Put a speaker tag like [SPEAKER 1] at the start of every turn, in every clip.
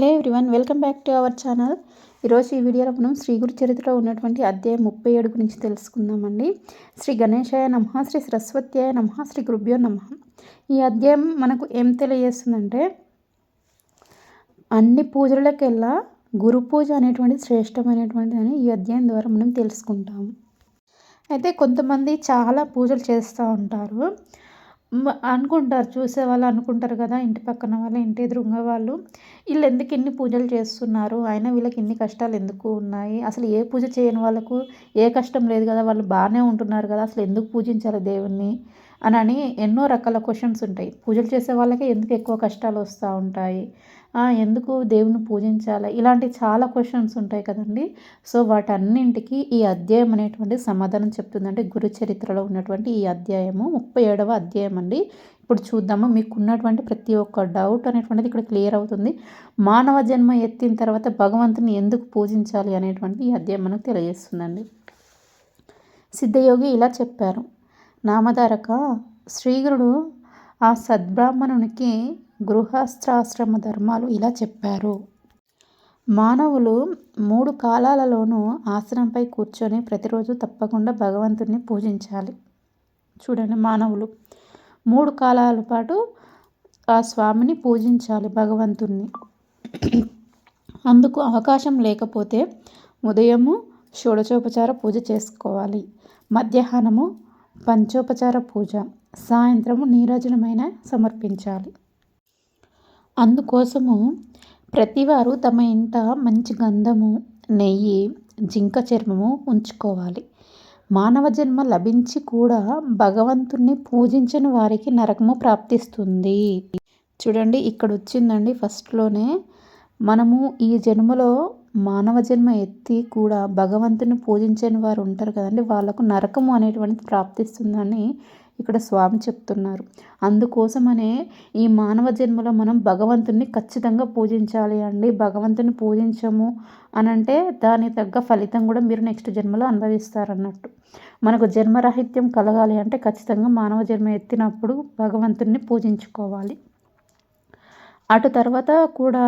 [SPEAKER 1] Hello everyone welcome back to our channel. ఈరోజు ఈ వీడియోలో మనం శ్రీ గురు చరిత్రలో ఉన్నటువంటి అధ్యాయం ముప్పై ఏడు గురించి తెలుసుకుందామండి. శ్రీ గణేశాయ నమ శ్రీ సరస్వత్యాయ నమ శ్రీ గురుభ్యో నమ. ఈ అధ్యాయం మనకు ఏం తెలియజేస్తుందంటే అన్ని పూజలకెల్లా గురు పూజ అనేటువంటి శ్రేష్టమైనటువంటి అని ఈ అధ్యాయం ద్వారా మనం తెలుసుకుంటాము. అయితే కొంతమంది చాలా పూజలు చేస్తూ ఉంటారు. అనుకుంటారు చూసే వాళ్ళు అనుకుంటారు కదా ఇంటి పక్కన వాళ్ళు ఇంటి ఎదురుగా వాళ్ళు. వీళ్ళు ఎందుకు ఇన్ని పూజలు చేస్తున్నారు? అయినా వీళ్ళకి ఇన్ని కష్టాలు ఎందుకు ఉన్నాయి? అసలు ఏ పూజ చేయని వాళ్ళకు ఏ కష్టం లేదు కదా వాళ్ళు బాగానే ఉంటున్నారు కదా అసలు ఎందుకు పూజించాలి దేవుణ్ణి? అని ఎన్నో రకాల క్వశ్చన్స్ ఉంటాయి. పూజలు చేసే వాళ్ళకే ఎందుకు ఎక్కువ కష్టాలు వస్తూ ఉంటాయి? ఎందుకు దేవుని పూజించాలి? ఇలాంటి చాలా క్వశ్చన్స్ ఉంటాయి కదండి. సో వాటన్నింటికి ఈ అధ్యాయం అనేటువంటి సమాధానం చెప్తుందంటే గురు చరిత్రలో ఉన్నటువంటి ఈ అధ్యాయము ముప్పై ఏడవ అధ్యాయం అండి. ఇప్పుడు చూద్దాము. మీకు ఉన్నటువంటి ప్రతి ఒక్క డౌట్ అనేటువంటిది ఇక్కడ క్లియర్ అవుతుంది. మానవ జన్మ ఎత్తిన తర్వాత భగవంతుని ఎందుకు పూజించాలి అనేటువంటి ఈ అధ్యాయం మనకు తెలియజేస్తుందండి. సిద్ధయోగి ఇలా చెప్పారు. నామధారక శ్రీగురుడు ఆ సద్బ్రాహ్మణునికి గృహస్థాశ్రమ ధర్మాలు ఇలా చెప్పారు. మానవులు మూడు కాలాలలోనూ ఆసనంపై కూర్చొని ప్రతిరోజు తప్పకుండా భగవంతుని పూజించాలి. చూడండి మానవులు మూడు కాలాల పాటు ఆ స్వామిని పూజించాలి భగవంతుణ్ణి. అందుకు అవకాశం లేకపోతే ఉదయము షోడచోపచార పూజ చేసుకోవాలి. మధ్యాహ్నము పంచోపచార పూజ సాయంత్రము నీరాజనమైన సమర్పించాలి. అందుకోసము ప్రతివారు తమ ఇంట మంచి గంధము నెయ్యి జింక చర్మము ఉంచుకోవాలి. మానవ జన్మ లభించి కూడా భగవంతుణ్ణి పూజించిన వారికి నరకము ప్రాప్తిస్తుంది. చూడండి ఇక్కడ వచ్చిందండి ఫస్ట్లోనే మనము ఈ జన్మలో మానవ జన్మ ఎత్తి కూడా భగవంతుని పూజించని వారు ఉంటారు కదండి. వాళ్ళకు నరకము అనేటువంటిది ప్రాప్తిస్తుందని ఇక్కడ స్వామి చెప్తున్నారు. అందుకోసమనే ఈ మానవ జన్మలో మనం భగవంతుని ఖచ్చితంగా పూజించాలి అండి. భగవంతుని పూజించము అని అంటే దాని తగ్గ ఫలితం కూడా మీరు నెక్స్ట్ జన్మలో అనుభవిస్తారన్నట్టు. మనకు జన్మరాహిత్యం కలగాలి అంటే ఖచ్చితంగా మానవ జన్మ ఎత్తినప్పుడు భగవంతుని పూజించుకోవాలి. అటు తర్వాత కూడా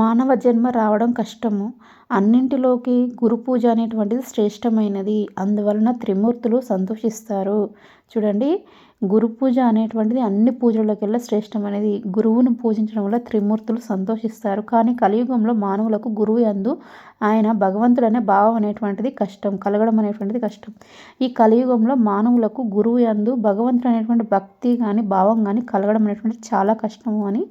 [SPEAKER 1] మానవ జన్మ రావడం కష్టము. అన్నింటిలోకి గురు పూజ అనేటువంటిది శ్రేష్టమైనది. అందువలన త్రిమూర్తులు సంతోషిస్తారు. చూడండి గురు పూజ అనేటువంటిది అన్ని పూజలకెల్లా శ్రేష్టమైనది. గురువును పూజించడం వల్ల త్రిమూర్తులు సంతోషిస్తారు. కానీ కలియుగంలో మానవులకు గురువు అందు ఆయన భగవంతుడు అనే భావం అనేటువంటిది కష్టం కలగడం అనేటువంటిది కష్టం. ఈ కలియుగంలో మానవులకు గురువు అందు భగవంతుడు అనేటువంటి భక్తి కానీ భావం కానీ కలగడం అనేటువంటిది చాలా కష్టము అని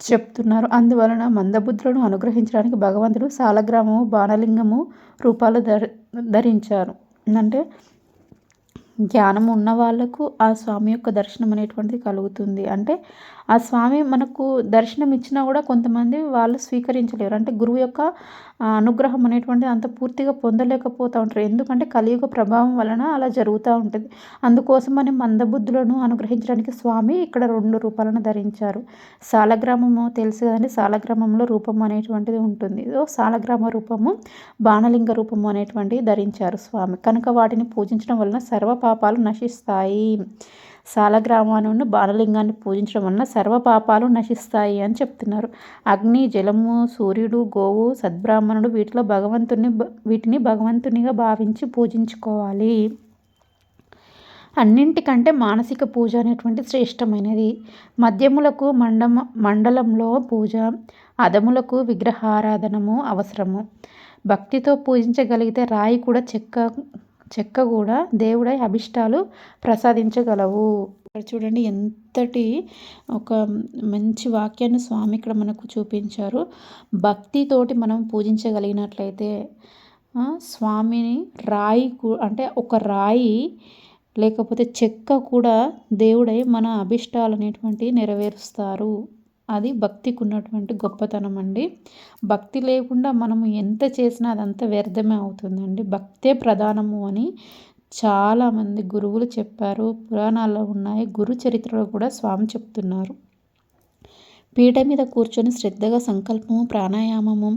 [SPEAKER 1] చెప్తున్నారు. అందువలన మందబుద్ధులను అనుగ్రహించడానికి భగవంతుడు సాలగ్రామము బాణలింగము రూపాలు ధరి ధరించారు. అంటే జ్ఞానం ఉన్న వాళ్ళకు ఆ స్వామి యొక్క దర్శనం అనేటువంటిది కలుగుతుంది. అంటే ఆ స్వామి మనకు దర్శనం ఇచ్చినా కూడా కొంతమంది వాళ్ళు స్వీకరించలేరు. అంటే గురువు యొక్క అనుగ్రహం అనేటువంటిది అంత పూర్తిగా పొందలేకపోతూ ఉంటారు. ఎందుకంటే కలియుగ ప్రభావం వలన అలా జరుగుతూ ఉంటుంది. అందుకోసం అని మందబుద్ధులను అనుగ్రహించడానికి స్వామి ఇక్కడ రెండు రూపాలను ధరించారు. సాలగ్రామము తెలుసు కదండి. సాలగ్రామంలో రూపం అనేటువంటిది ఉంటుంది. సాలగ్రామ రూపము బాణలింగ రూపము అనేటువంటిది ధరించారు స్వామి. కనుక వాటిని పూజించడం వలన సర్వ పాపాలు నశిస్తాయి. సాలగ్రామాను బాణలింగాన్ని పూజించడం వలన సర్వపాపాలు నశిస్తాయి అని చెప్తున్నారు. అగ్ని జలము సూర్యుడు గోవు సద్బ్రాహ్మణుడు వీటిలో భగవంతుని వీటిని భగవంతునిగా భావించి పూజించుకోవాలి. అన్నింటికంటే మానసిక పూజ అనేటువంటి శ్రేష్టమైనది. మద్యములకు మండమ మండలంలో పూజ అదములకు విగ్రహారాధనము అవసరము. భక్తితో పూజించగలిగితే రాయి కూడా చెక్క చెక్క కూడా దేవుడై అభిష్టాలు ప్రసాదించగలవు. ఇక్కడ చూడండి ఎంతటి ఒక మంచి వాక్యాన్ని స్వామి ఇక్కడ మనకు చూపించారు. భక్తితోటి మనం పూజించగలిగినట్లయితే స్వామిని రాయి అంటే ఒక రాయి లేకపోతే చెక్క కూడా దేవుడై మన అభిష్టాలు అనేటువంటివి నెరవేరుస్తారు. అది భక్తికి ఉన్నటువంటి గొప్పతనం అండి. భక్తి లేకుండా మనము ఎంత చేసినా అదంతా వ్యర్థమే అవుతుందండి. భక్తే ప్రధానము అని చాలామంది గురువులు చెప్పారు. పురాణాల్లో ఉన్నాయి. గురు చరిత్రలో కూడా స్వామి చెప్తున్నారు. పీట మీద కూర్చొని శ్రద్ధగా సంకల్పము ప్రాణాయామము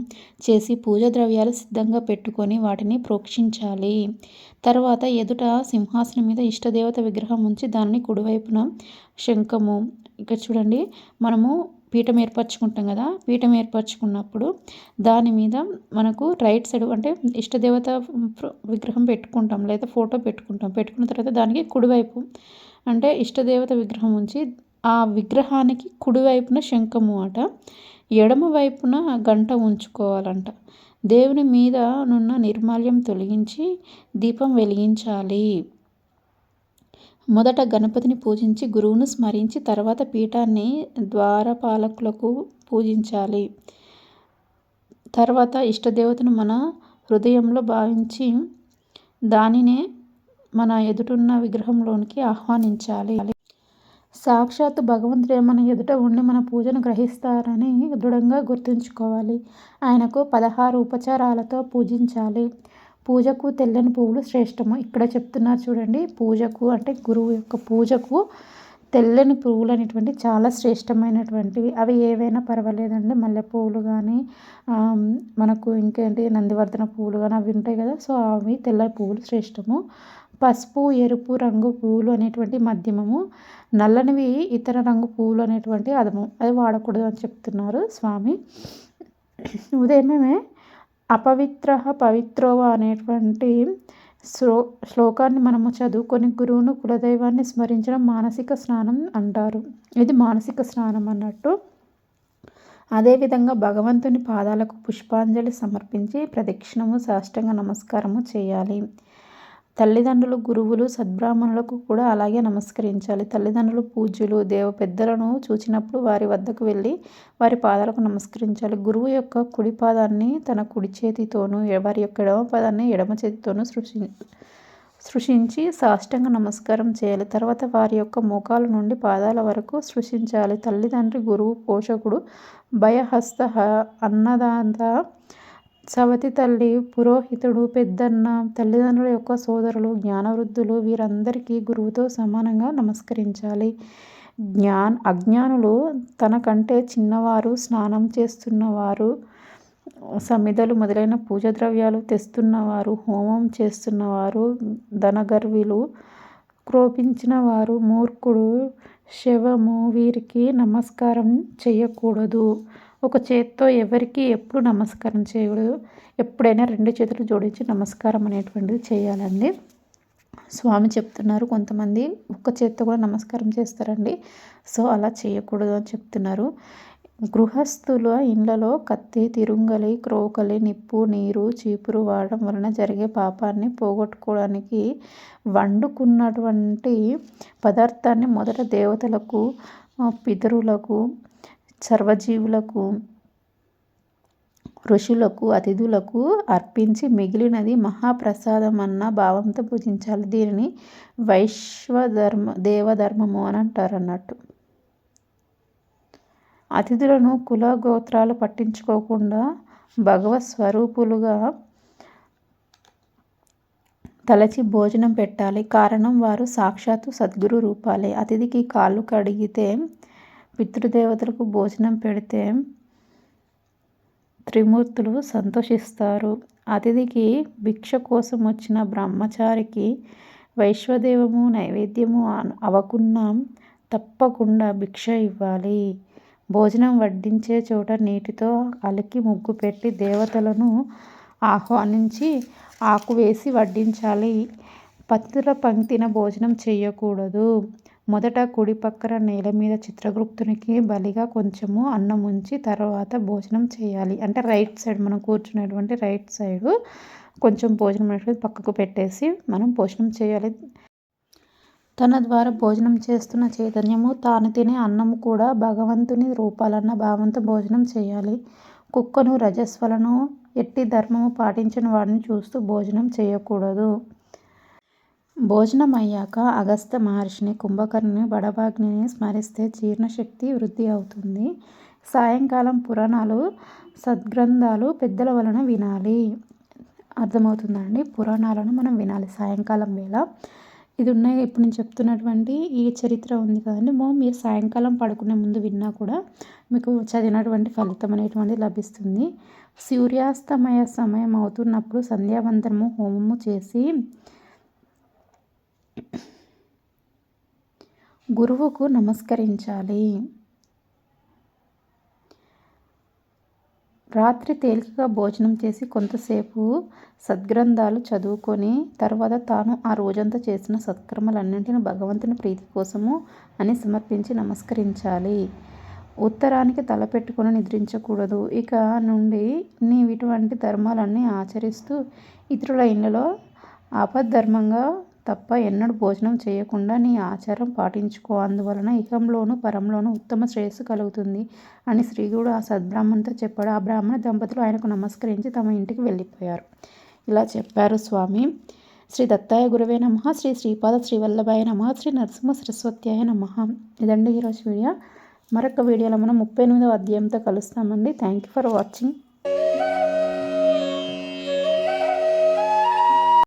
[SPEAKER 1] చేసి పూజ ద్రవ్యాలు సిద్ధంగా పెట్టుకొని వాటిని ప్రోక్షించాలి. తర్వాత ఎదుట సింహాసనం మీద ఇష్టదేవత విగ్రహం ఉంచి దానిని కుడివైపున శంఖము. ఇక్కడ చూడండి మనము పీఠం ఏర్పరచుకుంటాం కదా పీఠం ఏర్పరచుకున్నప్పుడు దాని మీద మనకు రైట్ సైడ్ అంటే ఇష్టదేవత విగ్రహం పెట్టుకుంటాం లేదా ఫోటో పెట్టుకుంటాం. పెట్టుకున్న తర్వాత దానికి కుడివైపు అంటే ఇష్టదేవత విగ్రహం ఉంచి ఆ విగ్రహానికి కుడివైపున శంఖము అట ఎడమ వైపున గంట ఉంచుకోవాలంట. దేవుని మీద నున్న నిర్మాల్యం తొలగించి దీపం వెలిగించాలి. మొదట గణపతిని పూజించి గురువును స్మరించి తర్వాత పీఠాన్ని ద్వారపాలకులకు పూజించాలి. తర్వాత ఇష్టదేవతను మన హృదయంలో భావించి దానినే మన ఎదుటున్న విగ్రహంలోనికి ఆహ్వానించాలి. సాక్షాత్తు భగవంతుడే మన ఎదుట ఉండి మన పూజను గ్రహిస్తారని దృఢంగా గుర్తుంచుకోవాలి. ఆయనకు పదహారు ఉపచారాలతో పూజించాలి. పూజకు తెల్లని పువ్వులు శ్రేష్టము. ఇక్కడ చెప్తున్నారు చూడండి పూజకు అంటే గురువు యొక్క పూజకు తెల్లని పువ్వులు అనేటువంటి చాలా శ్రేష్టమైనటువంటివి. అవి ఏవైనా పర్వాలేదండి మల్లె పువ్వులు కానీ మనకు ఇంకేంటి నందివర్ధన పువ్వులు కానీ అవి ఉంటాయి కదా సో అవి తెల్ల పువ్వులు శ్రేష్టము. పసుపు ఎరుపు రంగు పువ్వులు అనేటువంటి మధ్యమము. నల్లనివి ఇతర రంగు పువ్వులు అనేటువంటి అదము. అది వాడకూడదు అని చెప్తున్నారు స్వామి. ఉదయమే అపవిత్ర పవిత్రోవ అనేటువంటి శ్లో శ్లోకాన్ని మనము చదువుకొని గురువును కులదైవాన్ని స్మరించడం మానసిక స్నానం అంటారు. ఇది మానసిక స్నానం అన్నట్టు. అదేవిధంగా భగవంతుని పాదాలకు పుష్పాంజలి సమర్పించి ప్రదక్షిణము సాష్టంగ నమస్కారము చేయాలి. తల్లిదండ్రులు గురువులు సద్బ్రాహ్మణులకు కూడా అలాగే నమస్కరించాలి. తల్లిదండ్రులు పూజ్యులు దేవ పెద్దలను చూచినప్పుడు వారి వద్దకు వెళ్ళి వారి పాదాలకు నమస్కరించాలి. గురువు యొక్క కుడి పాదాన్ని తన కుడి చేతితోనూ వారి యొక్క ఎడమ పాదాన్ని ఎడమ చేతితోనూ సృష్టి సృష్టించి సాష్టంగా నమస్కారం చేయాలి. తర్వాత వారి యొక్క మోకాల నుండి పాదాల వరకు సృష్టించాలి. తల్లిదండ్రి గురువు పోషకుడు భయహస్త అన్నదాంత సవతి తల్లి పురోహితుడు పెద్దన్న తల్లిదండ్రుల యొక్క సోదరులు జ్ఞానవృద్ధులు వీరందరికీ గురువుతో సమానంగా నమస్కరించాలి. జ్ఞాన్ అజ్ఞానులు తనకంటే చిన్నవారు స్నానం చేస్తున్నవారు సమిధలు మొదలైన పూజ ద్రవ్యాలు తెస్తున్నవారు హోమం చేస్తున్నవారు ధనగర్విలు క్రోపించిన వారు మూర్ఖుడు శవము వీరికి నమస్కారం చేయకూడదు. ఒక చేత్తో ఎవరికి ఎప్పుడు నమస్కారం చేయకూడదు. ఎప్పుడైనా రెండు చేతులు జోడించి నమస్కారం అనేటువంటిది చేయాలండి. స్వామి చెప్తున్నారు కొంతమంది ఒక్క చేత్తో కూడా నమస్కారం చేస్తారండి. సో అలా చేయకూడదు అని చెప్తున్నారు. గృహస్థుల ఇండ్లలో కత్తి తిరుంగలి క్రోకలి నిప్పు నీరు చీపురు వాడడం వలన జరిగే పాపాన్ని పోగొట్టుకోవడానికి వండుకున్నటువంటి పదార్థాన్ని మొదట దేవతలకు పితరులకు సర్వజీవులకు ఋషులకు అతిథులకు అర్పించి మిగిలినది మహాప్రసాదం అన్న భావంతో పూజించాలి. దీనిని వైశ్వధర్మ దేవధర్మము అని అంటారు అన్నట్టు అతిథులను కుల గోత్రాలు పట్టించుకోకుండా భగవత్ స్వరూపులుగా తలచి భోజనం పెట్టాలి. కారణం వారు సాక్షాత్తు సద్గురు రూపాలే. అతిథికి కాళ్ళు కడిగితే పితృదేవతలకు భోజనం పెడితే త్రిమూర్తులు సంతోషిస్తారు. అతిథికి భిక్ష కోసం వచ్చిన బ్రహ్మచారికి వైశ్వదేవము నైవేద్యము అవకున్నా తప్పకుండా భిక్ష ఇవ్వాలి. భోజనం వడ్డించే చోట నీటితో అలికి ముగ్గు పెట్టి దేవతలను ఆహ్వానించి ఆకు వేసి వడ్డించాలి. పత్తుల పంక్తిన భోజనం చేయకూడదు. మొదట కుడి పక్కన నేల మీద చిత్రగుప్తునికి బలిగా కొంచెము అన్నం ఉంచి తర్వాత భోజనం చేయాలి. అంటే రైట్ సైడ్ మనం కూర్చునేటువంటి రైట్ సైడు కొంచెం భోజనం అనేటువంటి పక్కకు పెట్టేసి మనం భోజనం చేయాలి. తన ద్వారా భోజనం చేస్తున్న చైతన్యము తాను తినే అన్నము కూడా భగవంతుని రూపాలన్న భావంతో భోజనం చేయాలి. కుక్కను రజస్వలను ఎట్టి ధర్మము పాటించిన వాడిని చూస్తూ భోజనం చేయకూడదు. భోజనం అయ్యాక అగస్త్య మహర్షిని కుంభకర్ణుని బడభాగ్నిని స్మరిస్తే జీర్ణశక్తి వృద్ధి అవుతుంది. సాయంకాలం పురాణాలు సద్గ్రంథాలు పెద్దల వలన వినాలి. అర్థమవుతుందండి? పురాణాలను మనం వినాలి సాయంకాలం వేళ. ఇది ఉన్నాయి ఇప్పుడు నేను చెప్తున్నటువంటి ఈ చరిత్ర ఉంది కదండి. మో మీరు సాయంకాలం పడుకునే ముందు విన్నా కూడా మీకు చదివినటువంటి ఫలితం అనేటువంటిది లభిస్తుంది. సూర్యాస్తమయ సమయం అవుతున్నప్పుడు సంధ్యావందనము హోమము చేసి గురువుకు నమస్కరించాలి. రాత్రి తేలికగా భోజనం చేసి కొంతసేపు సద్గ్రంథాలు చదువుకొని తర్వాత తాను ఆ రోజంతా చేసిన సత్కర్మలన్నింటిని భగవంతుని ప్రీతి కోసము అని సమర్పించి నమస్కరించాలి. ఉత్తరానికి తలపెట్టుకొని నిద్రించకూడదు. ఇక నుండి నీవు ఇటువంటి ధర్మాలన్నీ ఆచరిస్తూ ఇతరుల ఇళ్ళలో అపధర్మంగా తప్ప ఎన్నడూ భోజనం చేయకుండా నీ ఆచారం పాటించుకో. అందువలన ఇహంలోను పరంలోను ఉత్తమ శ్రేయస్సు కలుగుతుంది అని శ్రీగుడు ఆ సద్బ్రాహ్మణుతో చెప్పాడు. ఆ బ్రాహ్మణ దంపతులు ఆయనకు నమస్కరించి తమ ఇంటికి వెళ్ళిపోయారు. ఇలా చెప్పారు స్వామి. శ్రీ దత్తాయ గురువే నమ. శ్రీ శ్రీపాద శ్రీవల్లభాయ నమ. శ్రీ నరసింహ సరస్వత్యాయ నమ. ఇదండి ఈరోజు వీడియో. మరొక వీడియోలో మనం ముప్పై ఎనిమిదవ అధ్యాయంతో కలుస్తామండి. Thank you for watching